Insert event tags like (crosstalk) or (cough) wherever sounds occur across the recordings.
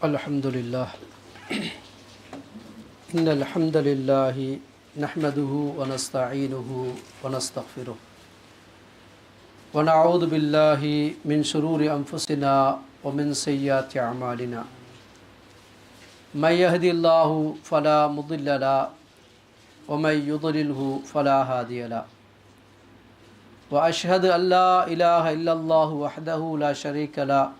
الحمد لله (clears throat) إن الحمد لله نحمده ونستعينه ونستغفره. ونعوذ بالله من شرور أنفسنا ومن سيئات أعمالنا. من يهدي الله فلا مضل له ومن يضلله فلا هادي له. وأشهد أن لا إله إلا الله وحده لا شريك له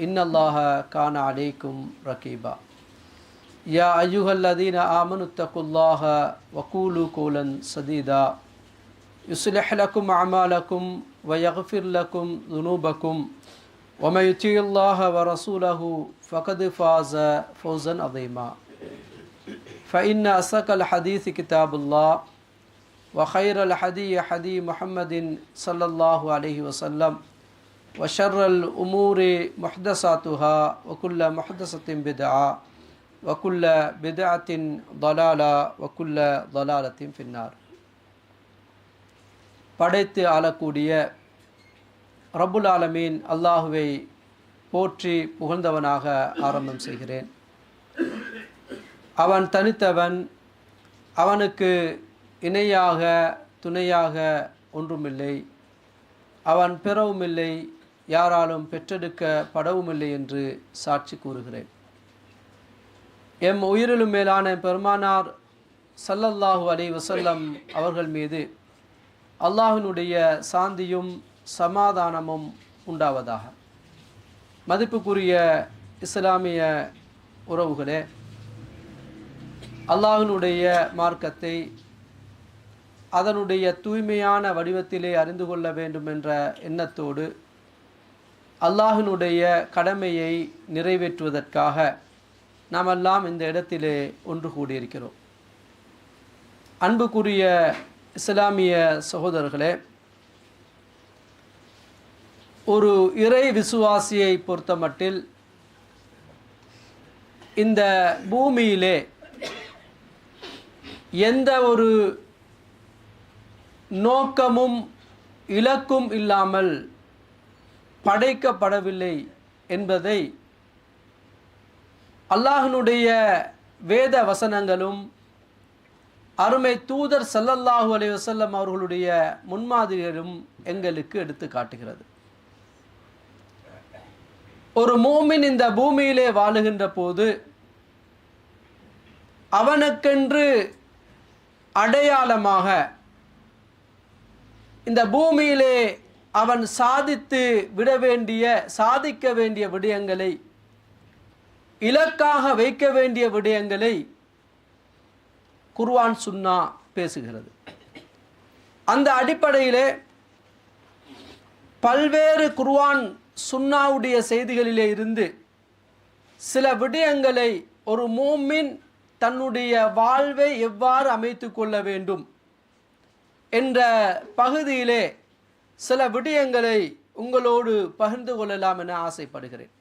إن الله كان عليكم رقيبا يا أيها الذين آمنوا اتقوا الله وقولوا قولا سديدا يصلح لكم أعمالكم ويغفر لكم ذنوبكم ومن يطيع الله ورسوله فقد فاز فوزا عظيما فإن أصدق الحديث كتاب الله وخير الحديث حديث محمد صلى الله عليه وسلم وشر الأمور محدثاتها وكل محدثة بدعة وكل بدعة ضلالة وكل ضلالة في النار படைத்து ஆளக்கூடிய ரப்புல் ஆலமீன் அல்லாஹுவை போற்றி புகழ்ந்தவனாக ஆரம்பம் செய்கிறேன் அவன் தனித்தவன் அவனுக்கு இணையாக துணையாக ஒன்றுமில்லை அவன் பிறவும் இல்லை யாராலும் பெற்றெடுக்கப்படவும் இல்லை என்று சாட்சி கூறுகிறேன். எம் உயிரிலும் மேலான பெருமானார் சல்லல்லாஹு அலை வசல்லம் அவர்கள் மீது அல்லாஹினுடைய சாந்தியும் சமாதானமும் உண்டாவதாக. மதிப்புக்குரிய இஸ்லாமிய உறவுகளே அல்லாஹினுடைய மார்க்கத்தை அதனுடைய தூய்மையான வடிவத்திலே அறிந்து கொள்ள வேண்டும் என்ற எண்ணத்தோடு அல்லாஹினுடைய கடமையை நிறைவேற்றுவதற்காக நாமெல்லாம் இந்த இடத்திலே ஒன்று கூடியிருக்கிறோம். அன்புக்குரிய இஸ்லாமிய சகோதரர்களே ஒரு இறை விசுவாசியை பொறுத்தமட்டில் இந்த பூமியிலே எந்த ஒரு நோக்கமும் இலக்கும் இல்லாமல் படைக்கப்படவில்லை என்பதை அல்லாஹினுடைய வேத வசனங்களும் அருமை தூதர் சல்லல்லாஹு அலி வசல்லம் அவர்களுடைய முன்மாதிரிகளும் எங்களுக்கு எடுத்து காட்டுகிறது. ஒரு மூமின் இந்த பூமியிலே வாழுகின்ற போது அவனுக்கென்று அடையாளமாக இந்த பூமியிலே அவன் சாதித்து விட வேண்டிய சாதிக்க வேண்டிய விடயங்களை இலக்காக வைக்க வேண்டிய விடயங்களை குர்வான் சுன்னா பேசுகிறது. அந்த அடிப்படையிலே பல்வேறு குர்வான் சுன்னாவுடைய செய்திகளிலே இருந்து சில விடயங்களை ஒரு மூமின் தன்னுடைய வாழ்வை எவ்வாறு அமைத்து கொள்ள வேண்டும் என்ற பகுதியிலே சில விடயங்களை உங்களோடு பகிர்ந்து கொள்ளலாம் என ஆசைப்படுகிறேன்.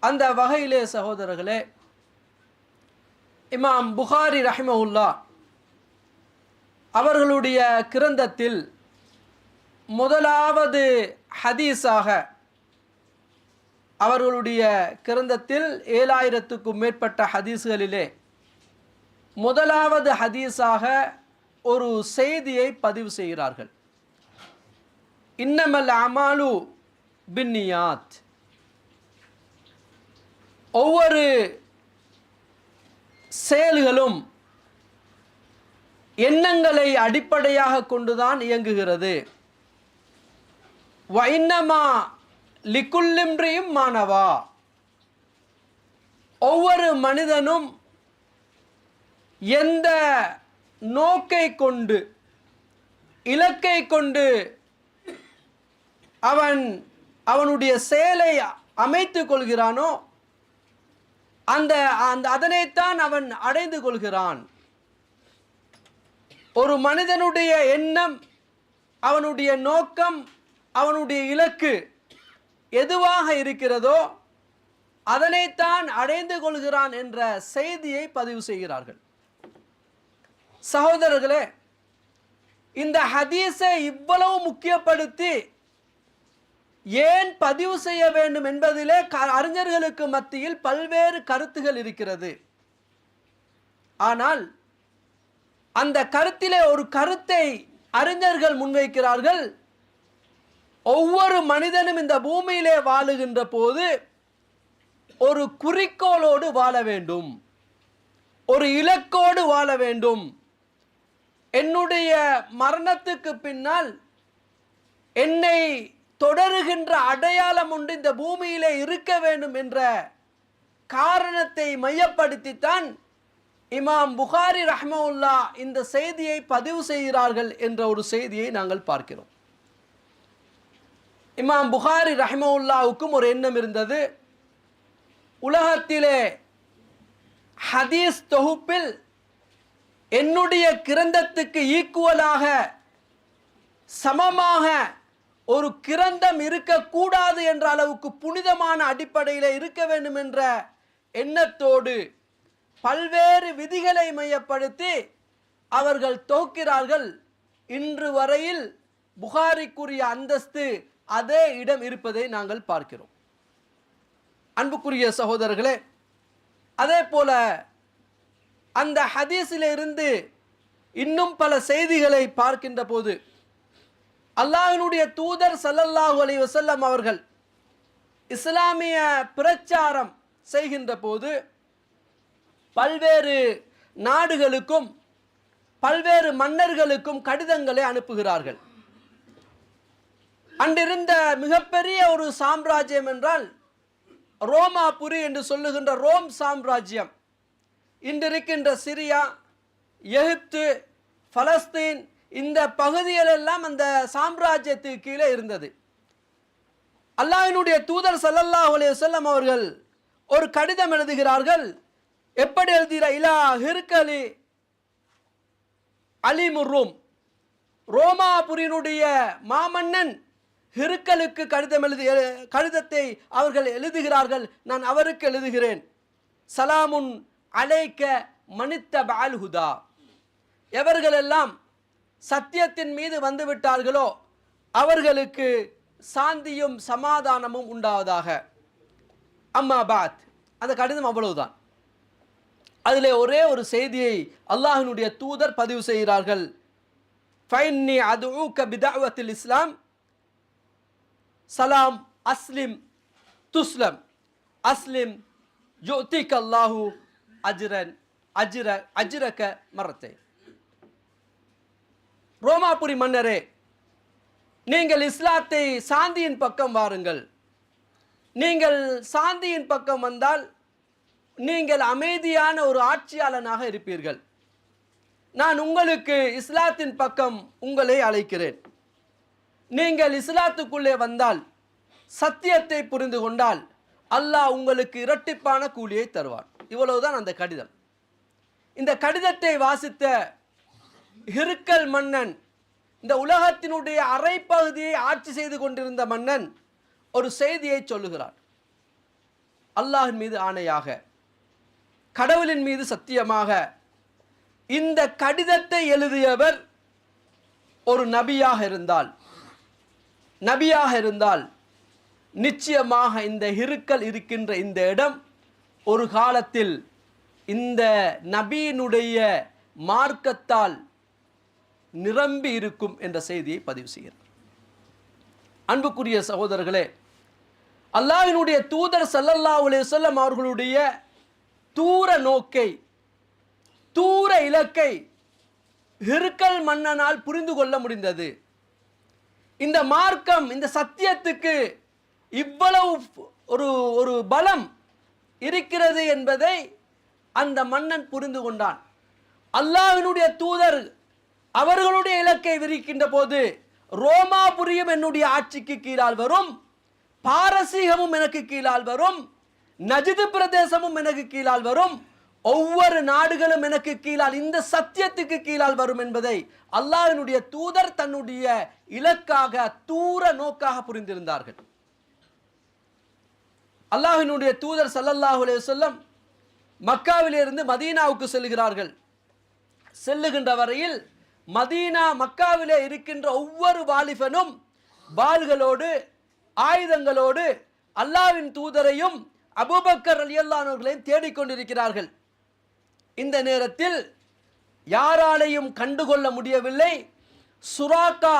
அந்த வகையிலே சகோதரர்களே இமாம் புகாரி ரஹிமவுல்லா அவர்களுடைய கிரந்தத்தில் முதலாவது ஹதீஸாக அவர்களுடைய கிரந்தத்தில் ஏழாயிரத்துக்கும் மேற்பட்ட ஹதீஸ்களிலே முதலாவது ஹதீஸாக ஒரு செய்தியை பதிவு செய்கிறார்கள். இன்னமல் அமாலு பின்னியாத் ஒவ்வொரு செயல்களும் எண்ணங்களை அடிப்படையாக கொண்டுதான் இயங்குகிறது. வைன்னமா லிக்குல்லிம்ரியும் மாணவா ஒவ்வொரு மனிதனும் எந்த நோக்கை கொண்டு இலக்கை கொண்டு அவன் அவனுடைய செயலை அமைத்து கொள்கிறானோ அந்த அந்த அதனைத்தான் அவன் அடைந்து கொள்கிறான். ஒரு மனிதனுடைய எண்ணம் அவனுடைய நோக்கம் அவனுடைய இலக்கு எதுவாக இருக்கிறதோ அதனைத்தான் அடைந்து கொள்கிறான் என்ற செய்தியை பதிவு செய்கிறார்கள். சகோதரர்களே இந்த ஹதீஸை இவ்வளவு முக்கியப்படுத்தி ஏன் பதிவு செய்ய வேண்டும் என்பதிலே க- அறிஞர்களுக்கு மத்தியில் பல்வேறு கருத்துகள் இருக்கிறது. ஆனால் அந்த கருத்திலே ஒரு கருத்தை அறிஞர்கள் முன்வைக்கிறார்கள். ஒவ்வொரு மனிதனும் இந்த பூமியிலே வாழுகின்ற போது ஒரு குறிக்கோளோடு வாழ வேண்டும். ஒரு இலக்கோடு வாழ வேண்டும். என்னுடைய மரணத்துக்கு பின்னால் என்னை தொடருகின்ற அடையாளம் ஒன்று இந்த பூமியிலே இருக்க வேண்டும் என்ற காரணத்தை மையப்படுத்தித்தான் இமாம் புகாரி ரஹ்மவுல்லா இந்த செய்தியை பதிவு செய்கிறார்கள் என்ற ஒரு செய்தியை நாங்கள் பார்க்கிறோம். இமாம் புகாரி ரஹ்மவுல்லாவுக்கும் ஒரு எண்ணம் இருந்தது. உலகத்திலே ஹதீஸ் தொகுப்பில் என்னுடைய கிரந்தத்துக்கு ஈக்குவலாக சமமாக ஒரு கிரந்தம் இருக்கக்கூடாது என்ற அளவுக்கு புனிதமான அடிப்படையில் இருக்க வேண்டும் என்ற எண்ணத்தோடு பல்வேறு விதிகளை மையப்படுத்தி அவர்கள் தொகுக்கிறார்கள் இன்று வரையில் புகாரிக்குரிய அந்தஸ்து அதே இடம் இருப்பதை நாங்கள் பார்க்கிறோம். அன்புக்குரிய சகோதரர்களே அதே போல அந்த ஹதீஸில் இருந்து இன்னும் பல செய்திகளை பார்க்கின்ற போது அல்லாஹினுடைய தூதர் சல்லல்லாஹு அலி வசல்லம் அவர்கள் இஸ்லாமிய பிரச்சாரம் செய்கின்ற போது பல்வேறு நாடுகளுக்கும் பல்வேறு மன்னர்களுக்கும் கடிதங்களை அனுப்புகிறார்கள். அன்றிருந்த மிகப்பெரிய ஒரு சாம்ராஜ்யம் என்றால் ரோமாபுரி என்று சொல்லுகின்ற ரோம் சாம்ராஜ்யம். இன்றிருக்கின்ற சிரியா எகிப்து பலஸ்தீன் இந்த பகுதிகளெல்லாம் அந்த சாம்ராஜ்யத்துக்கு கீழே இருந்தது. அல்லாஹினுடைய தூதர் சல்லல்லா அலைஹி வஸல்லம் அவர்கள் ஒரு கடிதம் எழுதுகிறார்கள். எப்படி எழுதுகிற இலா ஹிருக்கலி அலி முர்ரூம் ரோமாபுரியினுடைய மாமன்னன் ஹிருக்கலுக்கு கடிதம் எழுதி கடிதத்தை அவர்கள் எழுதுகிறார்கள். நான் அவருக்கு எழுதுகிறேன். சலாமுன் அலைக்க மனித்த பால்ஹுதா. எவர்களெல்லாம் சத்தியத்தின் மீது வந்துவிட்டார்களோ அவர்களுக்கு சாந்தியும் சமாதானமும் உண்டாவதாக. அம்மா பாத் அந்த கடிதம் அவ்வளவுதான். அதிலே ஒரே ஒரு செய்தியை அல்லாஹினுடைய தூதர் பதிவு செய்கிறார்கள். ஃபைன்னி அதுவுக்க பிதாவத்தில் இஸ்லாம் சலாம் அஸ்லிம் துஸ்லம் அஸ்லிம் ஜோதிக் அல்லாஹு அஜ்ரன் அஜ்ர அஜ்ரக மரத்தை. ரோமாபுரி மன்னரே நீங்கள் இஸ்லாத்தை சாந்தியின் பக்கம் வாருங்கள். நீங்கள் சாந்தியின் பக்கம் வந்தால் நீங்கள் அமைதியான ஒரு ஆட்சியாளனாக இருப்பீர்கள். நான் உங்களுக்கு இஸ்லாத்தின் பக்கம் உங்களை அழைக்கிறேன். நீங்கள் இஸ்லாத்துக்குள்ளே வந்தால் சத்தியத்தை புரிந்து கொண்டால் அல்லாஹ் உங்களுக்கு இரட்டிப்பான கூலியை தருவார் இவ்வளவுதான் அந்த கடிதம். இந்த கடிதத்தை வாசித்த ஹிருக்கல் மன்னன் இந்த உலகத்தினுடைய அரைப்பகுதியை ஆட்சி செய்து கொண்டிருந்த மன்னன் ஒரு செய்தியை சொல்லுகிறார் அல்லாஹின் மீது ஆணையாக கடவுளின் மீது சத்தியமாக இந்த கடிதத்தை எழுதியவர் ஒரு நபியாக இருந்தால் நபியாக இருந்தால் நிச்சயமாக இந்த ஹிருக்கல் இருக்கின்ற இந்த இடம் ஒரு காலத்தில் இந்த நபியினுடைய மார்க்கத்தால் நிரம்பி இருக்கும் என்ற செய்தியை பதிவு செய்கிறார் அன்புக்குரிய சகோதரர்களே அல்லாஹினுடைய தூதர் சல்லல்லா அலைஹி அவர்களுடைய தூர நோக்கை தூர இலக்கை ஹிருக்கல் மன்னனால் புரிந்து கொள்ள முடிந்தது. இந்த மார்க்கம் இந்த சத்தியத்துக்கு இவ்வளவு ஒரு ஒரு பலம் இருக்கிறது என்பதை அந்த மன்னன் புரிந்து கொண்டான். அல்லாவினுடைய தூதர் அவர்களுடைய இலக்கை விரிக்கின்ற போது ரோமாபுரியும் என்னுடைய ஆட்சிக்கு கீழால் வரும் பாரசீகமும் எனக்கு கீழால் வரும் நஜிது பிரதேசமும் எனக்கு கீழால் வரும் ஒவ்வொரு நாடுகளும் எனக்கு கீழால் இந்த சத்தியத்துக்கு கீழால் வரும் என்பதை அல்லாஹினுடைய தூதர் தன்னுடைய இலக்காக தூர நோக்காக புரிந்திருந்தார்கள். அல்லாஹினுடைய தூதர் ஸல்லல்லாஹு அலைஹி மக்காவிலிருந்து மதீனாவுக்கு செல்கிறார்கள். செல்லுகின்ற வரையில் மதீனா மக்காவிலே இருக்கின்ற ஒவ்வொரு வாலிபனும் வாள்களோடு ஆயுதங்களோடு அல்லாவின் தூதரையும் அபூபக்கர் அலியல்லானவர்களையும் தேடிக்கொண்டிருக்கிறார்கள் இந்த நேரத்தில் யாராலையும் கண்டுகொள்ள முடியவில்லை. சுராக்கா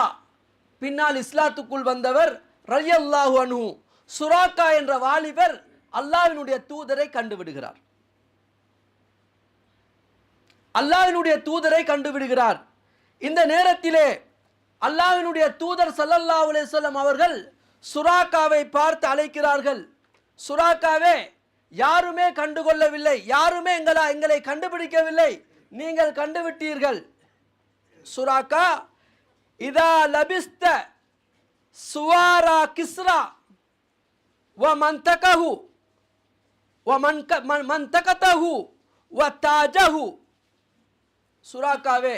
பின்னால் இஸ்லாத்துக்குள் வந்தவர் ரலியல்லாஹு அனு சுராக்கா என்ற வாலிபர் அல்லாவினுடைய தூதரை கண்டுவிடுகிறார். அல்லாவினுடைய தூதரை கண்டுவிடுகிறார். இந்த நேரத்திலே அல்லாவினுடைய தூதர் சல்லல்லா அலைஹி அவர்கள் சுராக்காவை பார்த்து அழைக்கிறார்கள். சுராக்காவே யாருமே கண்டுகொள்ளவில்லை யாருமே எங்களா எங்களை கண்டுபிடிக்கவில்லை நீங்கள் கண்டுவிட்டீர்கள். சுராக்கா இதா லபிஸ்த சுவாரா கிஸ்ரா வ மந்தகஹு வ மன்க மன்- மந்தகதஹு வ தாஜஹு. சுராக்காவே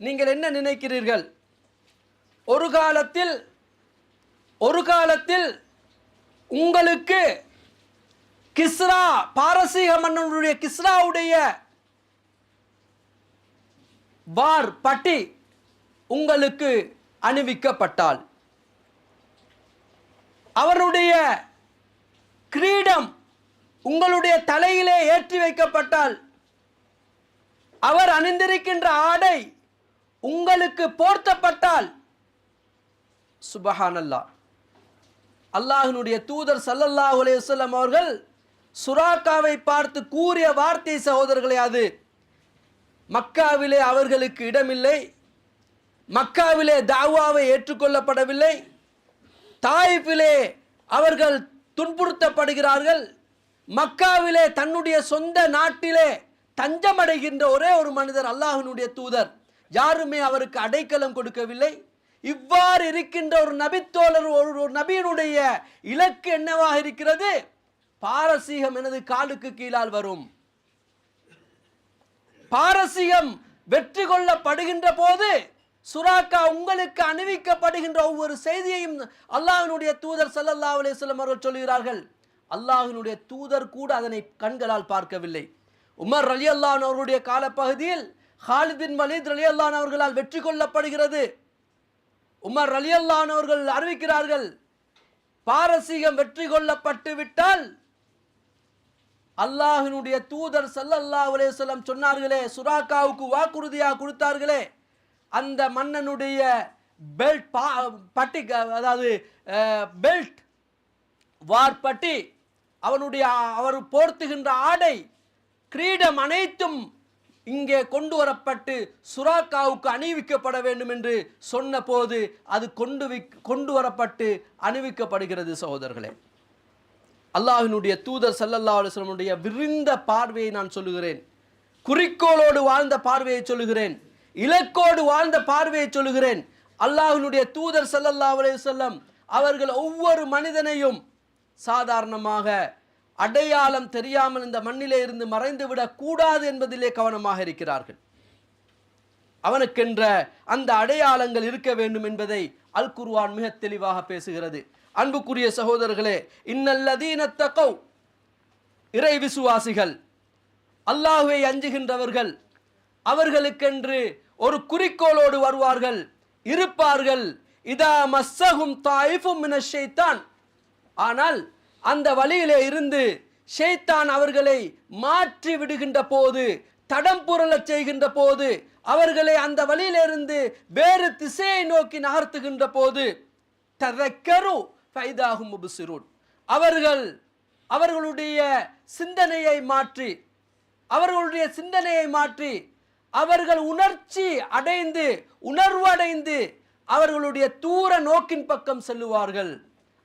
நீங்கள் என்ன நினைக்கிறீர்கள்? ஒரு காலத்தில் ஒரு காலத்தில் உங்களுக்கு கிஸ்ரா பாரசீக மன்னனுடைய கிஸ்ராவுடைய வார் பட்டி உங்களுக்கு அணிவிக்கப்பட்டால் அவருடைய கிரீடம் உங்களுடைய தலையிலே ஏற்றி வைக்கப்பட்டால் அவர் அணிந்திருக்கின்ற ஆடை உங்களுக்கு போர்த்தப்பட்டால் சுபஹானல்லா. அல்லாஹினுடைய தூதர் ஸல்லல்லாஹு அலையுசல்லம் அவர்கள் சுராக்காவை பார்த்து கூறிய வார்த்தை சகோதரர்களே அது. மக்காவிலே அவர்களுக்கு இடமில்லை. மக்காவிலே தாவாவை ஏற்றுக்கொள்ளப்படவில்லை. தாயிஃபிலே அவர்கள் துன்புறுத்தப்படுகிறார்கள். மக்காவிலே தன்னுடைய சொந்த நாட்டிலே தஞ்சமடைகின்ற ஒரே ஒரு மனிதர் அல்லாஹினுடைய தூதர். யாருமே அவருக்கு அடைக்கலம் கொடுக்கவில்லை. இவ்வாறு இருக்கின்ற ஒரு நபித்தோழர் ஒரு ஒரு நபியினுடைய இலக்கு என்னவாக இருக்கிறது? பாரசீகம் எனது காலுக்கு கீழால் வரும். பாரசீகம் வெற்றி கொள்ளப்படுகின்ற போது சுராக்கா உங்களுக்கு அணிவிக்கப்படுகின்ற ஒவ்வொரு செய்தியையும் அல்லாஹினுடைய தூதர் சல்லல்லா அலைஹி அவர்கள் சொல்கிறார்கள். அல்லாஹினுடைய தூதர் கூட அதனை கண்களால் பார்க்கவில்லை. உமர் ரயல்லான்னு அவருடைய காலப்பகுதியில் ஹாலிதின் பின் வலீத் ரலியல்லாஹு அவர்களால் வெற்றி கொள்ளப்படுகிறது. உமர் ரலியல்லாஹு அவர்கள் அறிவிக்கிறார்கள் பாரசீகம் வெற்றி கொள்ளப்பட்டு விட்டால் அல்லாஹினுடைய தூதர் சல்லல்லா அலைஹி சொன்னார்களே சுராக்காவுக்கு வாக்குறுதியாக கொடுத்தார்களே அந்த மன்னனுடைய பெல்ட் பா பட்டி அதாவது பெல்ட் வார்பட்டி அவனுடைய அவர் போர்த்துகின்ற ஆடை கிரீடம் அனைத்தும் இங்கே கொண்டு வரப்பட்டு சுராக்காவுக்கு அணிவிக்கப்பட வேண்டும் என்று சொன்னபோது அது கொண்டு கொண்டு வரப்பட்டு அணிவிக்கப்படுகிறது சகோதரர்களே. அல்லாஹினுடைய தூதர் ஸல்லல்லாஹு அலைஹி விரிந்த பார்வையை நான் சொல்லுகிறேன். குறிக்கோளோடு வாழ்ந்த பார்வையை சொல்லுகிறேன். இலக்கோடு வாழ்ந்த பார்வையை சொல்லுகிறேன். அல்லாஹினுடைய தூதர் சல்லல்லா அலே வஸல்லம் அவர்கள் ஒவ்வொரு மனிதனையும் சாதாரணமாக அடையாளம் தெரியாமல் இந்த மண்ணிலே இருந்து மறைந்து விடக்கூடாது என்பதிலே கவனமாக இருக்கிறார்கள். அவனுக்கென்ற அந்த அடையாளங்கள் இருக்க வேண்டும் என்பதை அல் குர்ஆன் மிக தெளிவாக பேசுகிறது. அன்புக்குரிய சகோதரர்களே இன்னல்லதீன இறை விசுவாசிகள் அல்லாஹுவை அஞ்சுகின்றவர்கள் அவர்களுக்கென்று ஒரு குறிக்கோளோடு வருவார்கள் இருப்பார்கள். இதா மஸ்ஸகும் தாயிஃபும் மின ஷைத்தான். ஆனால் அந்த வழியிலே இருந்து ஷேத்தான் அவர்களை மாற்றி விடுகின்ற போது தடம் புரளச் செய்கின்ற போது அவர்களை அந்த வழியிலிருந்து வேறு திசையை நோக்கி நகர்த்துகின்ற போது ததக்கரு ஃபைதாகும் முபுசிரூன். அவர்கள் அவர்களுடைய சிந்தனையை மாற்றி அவர்களுடைய சிந்தனையை மாற்றி அவர்கள் உணர்ச்சி அடைந்து உணர்வடைந்து அவர்களுடைய தூர நோக்கின் பக்கம் செல்லுவார்கள்.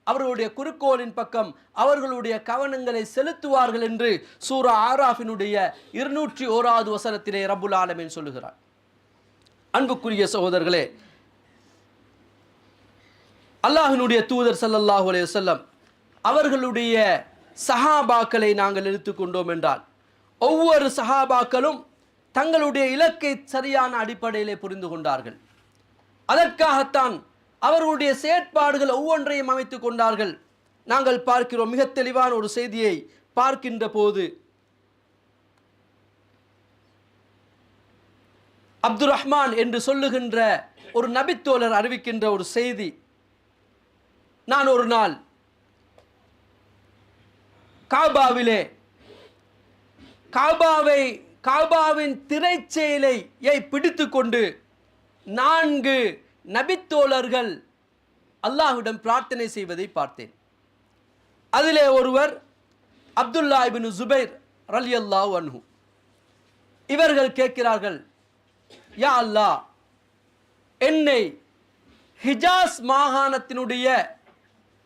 அவர்களுடைய குறிக்கோளின் பக்கம் அவர்களுடைய கவனங்களை செலுத்துவார்கள் என்று சூரா ஆராஃபினுடைய இருநூற்றி ஓராவது வசனத்திலே ரபுல் ஆலமீன் சொல்லுகிறார். அன்புக்குரிய சகோதரர்களே அல்லாஹினுடைய தூதர் ஸல்லல்லாஹு அலைஹி வஸல்லம் அவர்களுடைய சஹாபாக்களை நாங்கள் எடுத்துக்கொண்டோம் என்றால் ஒவ்வொரு சஹாபாக்களும் தங்களுடைய இலக்கை சரியான அடிப்படையிலே புரிந்து கொண்டார்கள். அதற்காகத்தான் அவர்களுடைய செயற்பாடுகள் ஒவ்வொன்றையும் அமைத்து கொண்டார்கள். நாங்கள் பார்க்கிறோம் மிக தெளிவான ஒரு செய்தியை பார்க்கின்ற போது அப்துல் ரஹ்மான் என்று சொல்லுகின்ற ஒரு நபித்தோழர் அறிவிக்கின்ற ஒரு செய்தி. நான் ஒரு நாள் காபாவிலே காபாவை காபாவின் திரைச்செயலை பிடித்து கொண்டு நான்கு நபித்தோழர்கள் அல்லாஹுடன் பிரார்த்தனை செய்வதை பார்த்தேன். அதிலே ஒருவர் அப்துல்லா இபின் ஜுபைர் ரலி அல்லா அன்ஹு. இவர்கள் கேட்கிறார்கள் யா அல்லாஹ் என்னை ஹிஜாஸ் மாகாணத்தினுடைய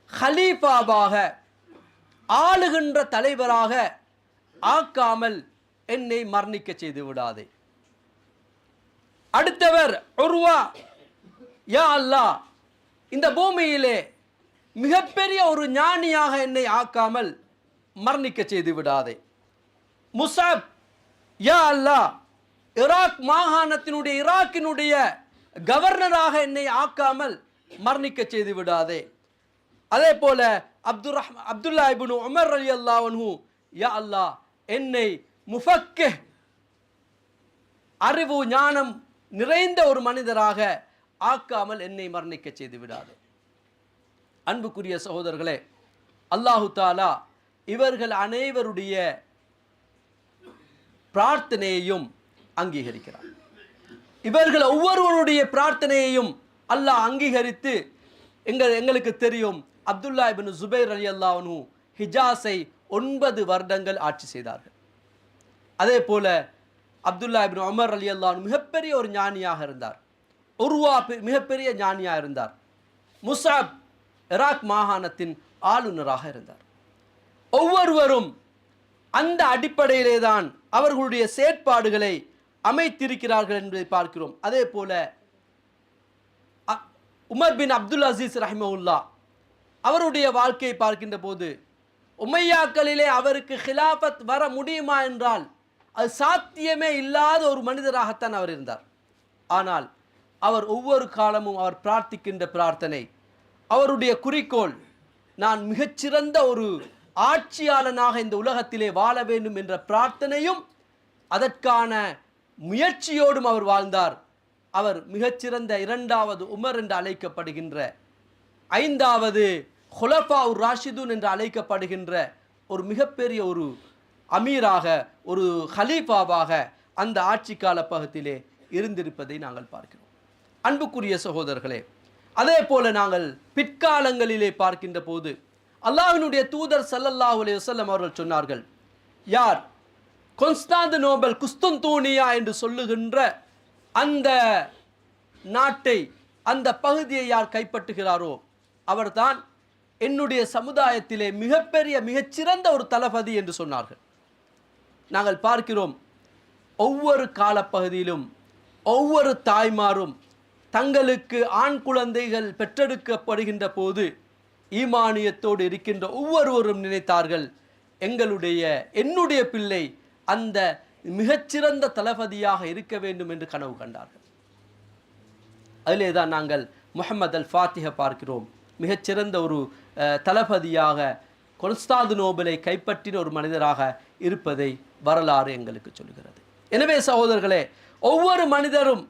ஹலீஃபாவாக ஆளுகின்ற தலைவராக ஆக்காமல் என்னை மரணிக்க செய்து விடாதே. அடுத்தவர் ஒருவா யா அல்லாஹ் இந்த பூமியிலே மிகப்பெரிய ஒரு ஞானியாக என்னை ஆக்காமல் மரணிக்க செய்து விடாதே. முசாப் யா அல்லாஹ் ஈராக் மாகாணத்தினுடைய ஈராக்கினுடைய கவர்னராக என்னை ஆக்காமல் மரணிக்க செய்து விடாதே. அதே போல அப்துல் ரஹ் அப்துல்லா இபுனு உமர் அலி அல்லாஹ்ஹு யா அல்லாஹ் என்னை முஃபக்கே அறிவு ஞானம் நிறைந்த ஒரு மனிதராக ஆக்காமல் என்னை மரணிக்க செய்து விடாது அன்புக்குரிய சகோதரர்களே அல்லாஹு தாலா இவர்கள் அனைவருடைய பிரார்த்தனையையும் அங்கீகரிக்கிறார். இவர்கள் ஒவ்வொருவருடைய பிரார்த்தனையையும் அல்லாஹ் அங்கீகரித்து எங்கள் எங்களுக்கு தெரியும் அப்துல்லா இபின் ஜுபைர் அலி அல்லாஹனு ஹிஜாஸை ஒன்பது வருடங்கள் ஆட்சி செய்தார்கள். அதே போல அப்துல்லா இபின் அமர் அலி அல்லாஹ் மிகப்பெரிய ஒரு ஞானியாக இருந்தார். உருவா மிகப்பெரிய ஞானியாக இருந்தார். முசாப் இராக் மாகாணத்தின் ஆளுநராக இருந்தார். ஒவ்வொருவரும் அந்த அடிப்படையிலே தான் அவர்களுடைய செயற்பாடுகளை அமைத்திருக்கிறார்கள் என்பதை பார்க்கிறோம். அதே போல அ- உமர் பின் அப்துல் அசீஸ் ரஹிமவுல்லா அவருடைய வாழ்க்கையை பார்க்கின்ற போது உமையாக்களிலே அவருக்கு ஹிலாபத் வர முடியுமா என்றால் அது சாத்தியமே இல்லாத ஒரு மனிதராகத்தான் அவர் இருந்தார். ஆனால் அவர் ஒவ்வொரு காலமும் அவர் பிரார்த்திக்கின்ற பிரார்த்தனை. அவருடைய குறிக்கோள் நான் மிகச்சிறந்த ஒரு ஆட்சியாளனாக இந்த உலகத்திலே வாழ வேண்டும் என்ற பிரார்த்தனையும் அதற்கான முயற்சியோடும் அவர் வாழ்ந்தார். அவர் மிகச்சிறந்த இரண்டாவது உமர் என்று அழைக்கப்படுகின்ற ஐந்தாவது ஹொலஃபா உர் ராஷிதுன் என்று அழைக்கப்படுகின்ற ஒரு மிகப்பெரிய ஒரு அமீராக ஒரு ஹலீஃபாவாக அந்த ஆட்சி கால பகுதியிலே இருந்திருப்பதை நாங்கள் பார்க்கிறோம். அன்புக்குரிய சகோதரர்களே அதே போல நாங்கள் பிற்காலங்களிலே பார்க்கின்ற போது அல்லாவினுடைய தூதர் ஸல்லல்லாஹு அலைஹி அவர்கள் சொன்னார்கள் யார் கொன்ஸ்டாந்து நோபல் குஸ்துந்தூனியா என்று சொல்லுகின்ற அந்த நாட்டை அந்த பகுதியை யார் கைப்பற்றுகிறாரோ அவர்தான் என்னுடைய சமுதாயத்திலே மிகப்பெரிய மிகச்சிறந்த ஒரு தளபதி என்று சொன்னார்கள். நாங்கள் பார்க்கிறோம் ஒவ்வொரு காலப்பகுதியிலும் ஒவ்வொரு தாய்மாரும் தங்களுக்கு ஆண் குழந்தைகள் பெற்றெடுக்கப்படுகின்ற போது ஈமானியத்தோடு இருக்கின்ற ஒவ்வொருவரும் நினைத்தார்கள் எங்களுடைய என்னுடைய பிள்ளை அந்த மிகச்சிறந்த தளபதியாக இருக்க வேண்டும் என்று கனவு கண்டார்கள். அதிலே தான் நாங்கள் முகமது அல் ஃபாத்திஹ பார்க்கிறோம். மிகச்சிறந்த ஒரு அஹ், தளபதியாக கொல்ஸ்தாது நோபலை கைப்பற்றின ஒரு மனிதராக இருப்பதை வரலாறு எங்களுக்கு சொல்கிறது எனவே சகோதரர்களே ஒவ்வொரு மனிதரும்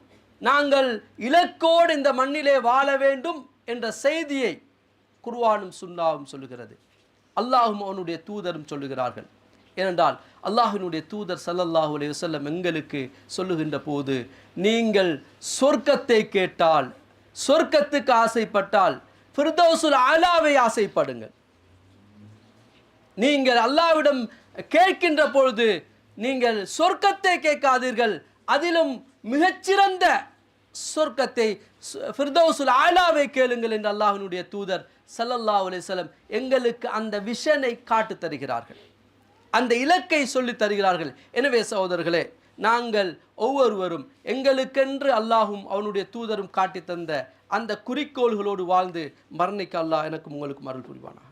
நாங்கள் இலக்கோடு இந்த மண்ணிலே வாழ வேண்டும் என்ற செய்தியை குர்வானும் சுன்னாவும் சொல்லுகிறது. அல்லாஹும் அவனுடைய தூதரும் சொல்லுகிறார்கள். ஏனென்றால் அல்லாஹினுடைய தூதர் சல்லல்லாஹு அலைஹி எங்களுக்கு சொல்லுகின்ற போது நீங்கள் சொர்க்கத்தை கேட்டால் சொர்க்கத்துக்கு ஆசைப்பட்டால் ஃபிர்தோசுல் ஆலாவை ஆசைப்படுங்கள். நீங்கள் அல்லாஹ்விடம் கேட்கின்ற பொழுது நீங்கள் சொர்க்கத்தை கேட்காதீர்கள் அதிலும் மிகச்சிறந்த சொர்க்கத்தை சு- ஃபிர்தௌசுல் ஆலாவை கேளுங்கள் என்று அல்லாஹினுடைய தூதர் சல்லல்லா அலிசலம் எங்களுக்கு அந்த விஷனை காட்டு தருகிறார்கள். அந்த இலக்கை சொல்லித் தருகிறார்கள். எனவே சகோதரர்களே நாங்கள் ஒவ்வொருவரும் எங்களுக்கென்று அல்லாஹும் அவனுடைய தூதரும் காட்டி தந்த அந்த குறிக்கோள்களோடு வாழ்ந்து மரணிக்க அல்லாஹ் எனக்கும் உங்களுக்கும் அருள் புரிவானா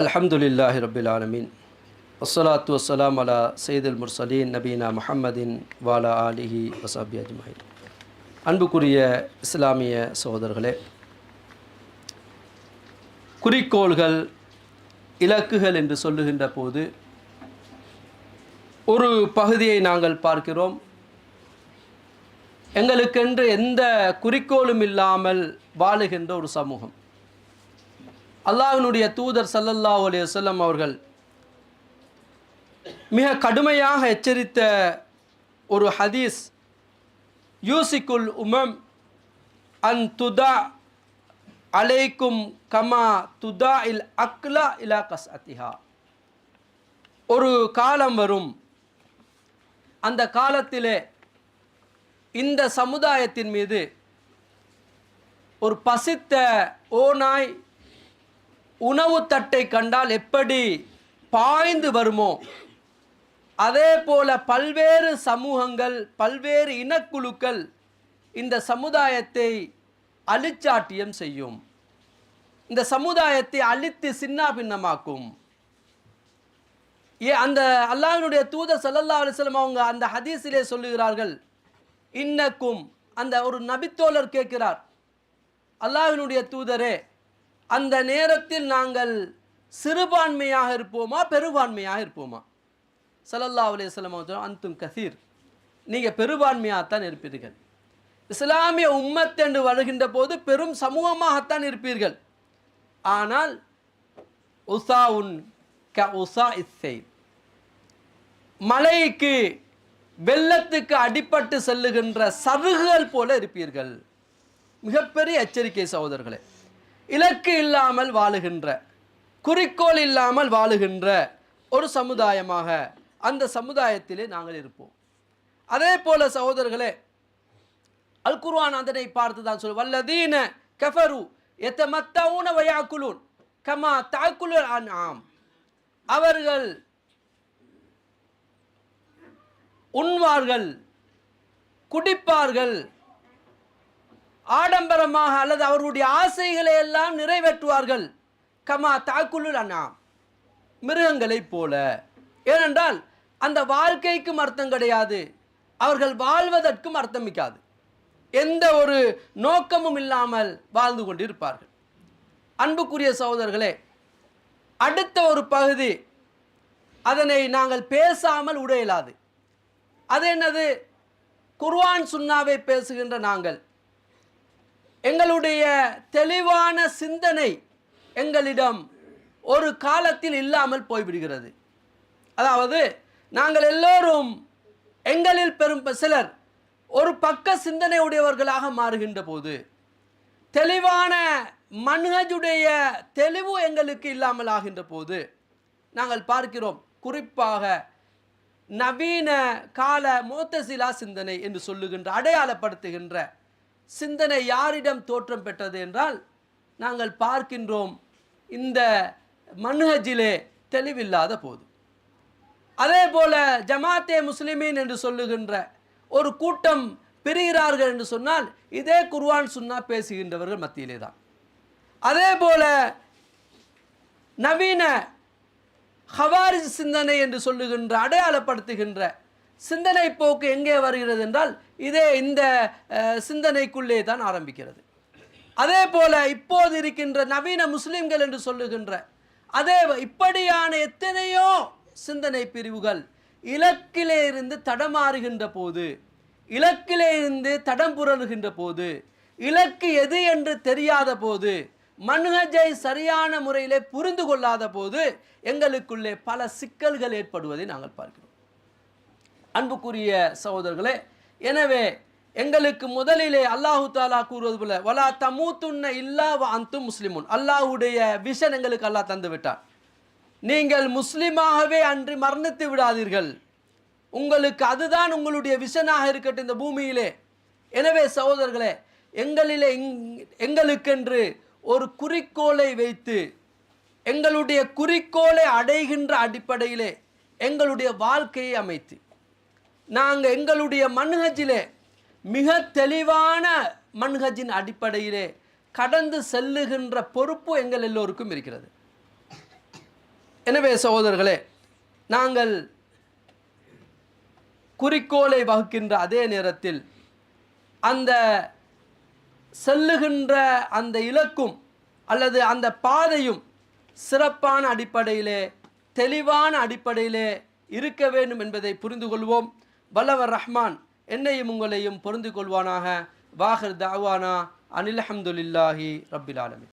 அல்ஹம்துலில்லாஹி ரபில் ஆலமீன் வஸ்ஸலாத்து வஸ்ஸலாம் அலா சைதுல் முர்சலீன் நபீனா முஹம்மதின் வாலா ஆலிஹி வசாபி அஜ்மாயின் அன்புக்குரிய இஸ்லாமிய சகோதரர்களே குறிக்கோள்கள் இலக்குகள் என்று சொல்லுகின்ற போது ஒரு பகுதியை நாங்கள் பார்க்கிறோம். எங்களுக்கென்று எந்த குறிக்கோளும் இல்லாமல் வாழுகின்ற ஒரு சமூகம். அல்லாஹினுடைய தூதர் சல்லல்லா அலைஹி வஸல்லம் அவர்கள் மிக கடுமையாக எச்சரித்த ஒரு ஹதீஸ் யூசிக்குல் உமம் அன் துதா அலைக்கும் கமா துதா இல் அக்லா இலா கஸ் அத்திஹா ஒரு காலம் வரும். அந்த காலத்திலே இந்த சமுதாயத்தின் மீது ஒரு பசித்த ஓநாய் உணவு தட்டை கண்டால் எப்படி பாய்ந்து வருமோ? அதே போல பல்வேறு சமூகங்கள் பல்வேறு இனக்குழுக்கள் இந்த சமுதாயத்தை அழிச்சாட்டியம் செய்யும். இந்த சமுதாயத்தை அழித்து சின்னாபின்னமாக்கும் ஏ அந்த அல்லாஹினுடைய தூதர் ஸல்லல்லாஹு அலிஸ்லம் அவங்க அந்த ஹதீஸிலே சொல்லுகிறார்கள் இன்னக்கும் அந்த ஒரு நபித்தோழர் கேட்கிறார் அல்லாஹினுடைய தூதரே அந்த நேரத்தில் நாங்கள் சிறுபான்மையாக இருப்போமா பெரும்பான்மையாக இருப்போமா? ஸல்லல்லாஹு அலைஹி வஸல்லம் அந்தும் கசீர். நீங்கள் பெரும்பான்மையாகத்தான் இருப்பீர்கள். இஸ்லாமிய உம்மத் என்று வருகின்ற போது பெரும் சமூகமாகத்தான் இருப்பீர்கள். ஆனால் உசாவுன் க உசா இசை மலைக்கு வெள்ளத்துக்கு அடிபட்டு செல்லுகின்ற சருகுகள் போல இருப்பீர்கள். மிகப்பெரிய எச்சரிக்கை சகோதரர்களே. இலக்கு இல்லாமல் வாழுகின்ற குறிக்கோள் இல்லாமல் வாழுகின்ற ஒரு சமுதாயமாக அந்த சமுதாயத்திலே நாங்கள் இருப்போம். அதே போல சகோதரர்களே அல் குர்ஆன் அதனை பார்த்து தான் சொல்லு வல்லதீன கஃபரு எத்த எத்தமத்தவுன வயாக்குலூன் கமா தாக்குலு அன்ஆம். அவர்கள் உண்வார்கள் குடிப்பார்கள் ஆடம்பரமாக அல்லது அவர்களுடைய ஆசைகளை எல்லாம் நிறைவேற்றுவார்கள். கமா தாக்குலுல் அண்ணாம் மிருகங்களைப் போல. ஏனென்றால் அந்த வாழ்க்கைக்கும் அர்த்தம் கிடையாது. அவர்கள் வாழ்வதற்கும் அர்த்தமிக்காது எந்த ஒரு நோக்கமும் இல்லாமல் வாழ்ந்து கொண்டிருப்பார்கள். அன்புக்குரிய சகோதரர்களே அடுத்த ஒரு பகுதி அதனை நாங்கள் பேசாமல் உடையலாது. அது என்னது? குர்வான் சுன்னாவை பேசுகின்ற நாங்கள். எங்களுடைய தெளிவான சிந்தனை எங்களிடம் ஒரு காலத்தில் இல்லாமல் போய்விடுகிறது. அதாவது நாங்கள் எல்லோரும் எங்களில் பெரும் சிலர் ஒரு பக்க சிந்தனை உடையவர்களாக மாறுகின்ற போது தெளிவான மன்ஹஜுடைய தெளிவு எங்களுக்கு இல்லாமல் ஆகின்ற போது நாங்கள் பார்க்கிறோம் குறிப்பாக நவீன கால மோத்தசிலா சிந்தனை என்று சொல்லுகின்ற அடையாளப்படுத்துகின்ற சிந்தனை யாரிடம் தோற்றம் பெற்றது என்றால் நாங்கள் பார்க்கின்றோம் இந்த மன்ஹஜிலே தெளிவில்லாத போது. அதே போல ஜமாத்தே முஸ்லிமீன் என்று சொல்லுகின்ற ஒரு கூட்டம் பிரிகிறார்கள் என்று சொன்னால் இதே குர்வான் சுன்னா பேசுகின்றவர்கள் மத்தியிலே தான். அதே போல நவீன ஹவாரிஜ் சிந்தனை என்று சொல்லுகின்ற அடையாளப்படுத்துகின்ற சிந்தனை போக்கு எங்கே வருகிறது என்றால் இதே இந்த சிந்தனைக்குள்ளே தான் ஆரம்பிக்கிறது. அதே போல இப்போது இருக்கின்ற நவீன முஸ்லிம்கள் என்று சொல்லுகின்ற அதே இப்படியான எத்தனையோ சிந்தனை பிரிவுகள் இலக்கிலே இருந்து தடமாறுகின்ற போது இலக்கிலே இருந்து தடம் புரளுகின்ற போது இலக்கு எது என்று தெரியாத போது மன்ஹஜை சரியான முறையிலே புரிந்து கொள்ளாத போது எங்களுக்குள்ளே பல சிக்கல்கள் ஏற்படுவதை நாங்கள் பார்க்கிறோம். அன்புக்குரிய சகோதரர்களே எனவே எங்களுக்கு முதலிலே அல்லாஹு தாலா கூறுவது போல வலா தமூத்துன்ன இல்லா வ அந்தும் முஸ்லிமுன். அல்லாஹுடைய விஷன் எங்களுக்கு அல்லாஹ் தந்து விட்டார் நீங்கள் முஸ்லிமாகவே அன்று மரணித்து விடாதீர்கள். உங்களுக்கு அதுதான் உங்களுடைய விஷனாக இருக்கட்டும் இந்த பூமியிலே. எனவே சகோதரர்களே எங்களிலே எங்களுக்கென்று ஒரு குறிக்கோளை வைத்து எங்களுடைய குறிக்கோளை அடைகின்ற அடிப்படையிலே எங்களுடைய வாழ்க்கையை அமைத்து நாங்கள் எங்களுடைய மண்ஹஜிலே மிக தெளிவான மண்ஹஜின் அடிப்படையிலே கடந்து செல்லுகின்ற பொறுப்பு எங்கள் எல்லோருக்கும் இருக்கிறது. எனவே சகோதரர்களே நாங்கள் குறிக்கோளை வகுக்கின்ற அதே நேரத்தில் அந்த செல்லுகின்ற அந்த இலக்கும் அல்லது அந்த பாதையும் சிறப்பான அடிப்படையிலே தெளிவான அடிப்படையிலே இருக்க வேண்டும் என்பதை புரிந்து கொள்வோம். வல்லவர் ரஹ்மான் என்னையும் உங்களையும் பொருந்து கொள்வானாக. வாஹர் தாவானா அனில் அஹமதுல்லாஹி ரபில் ஆலமி